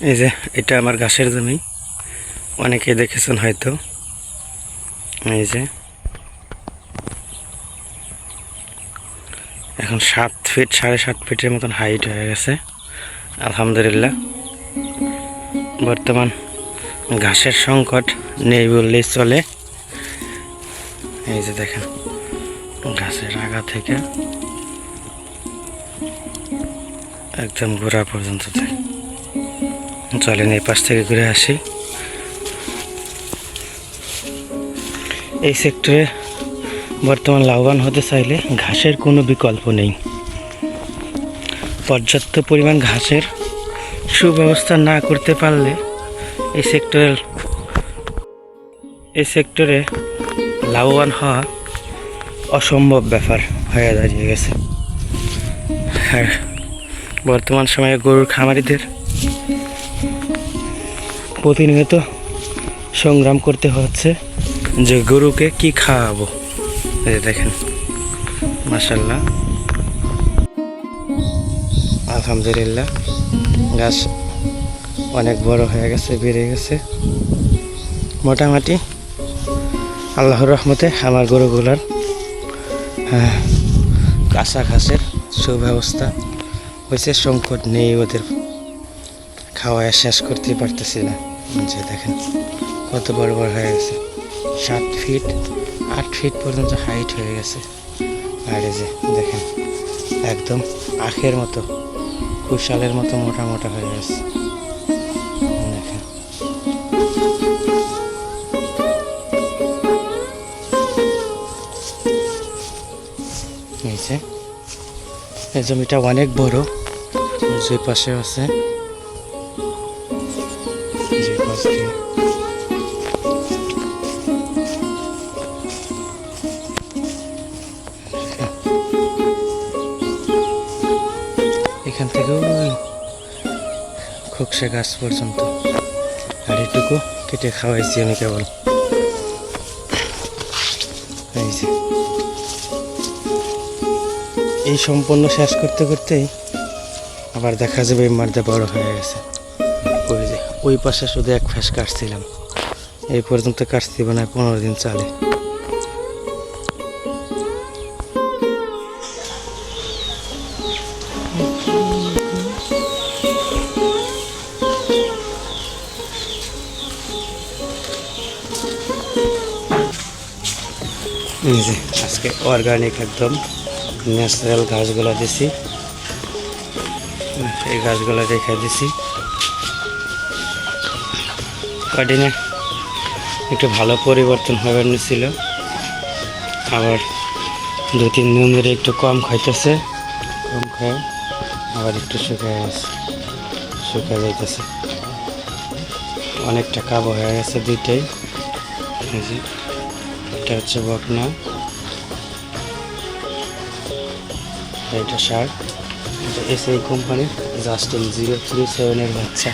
এই যে, এটা আমার ঘাসের জমি। অনেকে দেখেছেন হয়তো। এই যে। এখন সাত ফিট সাড়ে সাত ফিটের মতন হাইট হয়ে গেছে। আলহামদুলিল্লাহ। বর্তমান ঘাসের সংকট নেই বললেই চলে। এই যে দেখেন, ঘাসের আগা থেকে একদম গোড়া পর্যন্ত দেখ চলেন এই পাশ থেকে ঘুরে আসি। এই সেক্টরে বর্তমান লাভবান হতে চাইলে ঘাসের কোনো বিকল্প নেই। পর্যাপ্ত পরিমাণ ঘাসের সুব্যবস্থা না করতে পারলে এই সেক্টরের এই সেক্টরে লাভবান হওয়া অসম্ভব ব্যাপার হয়ে দাঁড়িয়ে গেছে। আর বর্তমান সময়ে গরুর খামারিদের প্রতিনিয়ত সংগ্রাম করতে হচ্ছে। যে গরুকে কি খাওয়াবো? দেখেন মাসাল্লাহ আলহামদুলিল্লাহ গাছ অনেক বড় হয়ে গেছে বেড়ে গেছে। মোটামুটি আল্লাহর রহমতে আমার গরুগুলার হ্যাঁ, কাঁচা ঘাসের সুব্যবস্থা হয়েছে সংকট নেই ওদের। খাওয়ায় শেষ করতে পারতেছি না। যে দেখেন, কত বড় বড় হয়ে গেছে। সাত ফিট আট ফিট পর্যন্ত হাইট হয়ে গেছে। আর যে দেখেন, একদম আখের মতো, কুশালের মতো মোটা মোটা হয়ে গেছে। দেখেন। যে, এই জমিটা অনেক বড় যে পাশে আছে। এখান থেকে ওই গাছ পর্যন্ত। আর এটুকু কেটে খাওয়াইছি আমি কেবল। এই যে। এই সম্পূর্ণ শেষ করতে করতেই আবার দেখা যাবে মাঠটা বড় হয়ে গেছে। ওই পাশে শুধু এক ফ্যাস কাটছিলাম। এই পর্যন্ত কাটতে মানে পনেরো দিন চলে। আজকে অর্গানিক একদম ন্যাচারাল গাছগুলো দিছি। এই গাছগুলো রেখে দিছি। কদিনে একটু ভালো পরিবর্তন হবার ছিল। আবার দু, তিন দিন ধরে একটু কম খাইতেছে। কম খায়, আবার একটু শুকিয়ে গেছে, শুকিয়ে যাইতেছে। অনেকটা কাবো হয়ে গেছে দুইটাই। এটা হচ্ছে বকনা। এটা শার্ট এটা এই কোম্পানির জাস্টিন জিরো থ্রি সেভেনের বাচ্চা।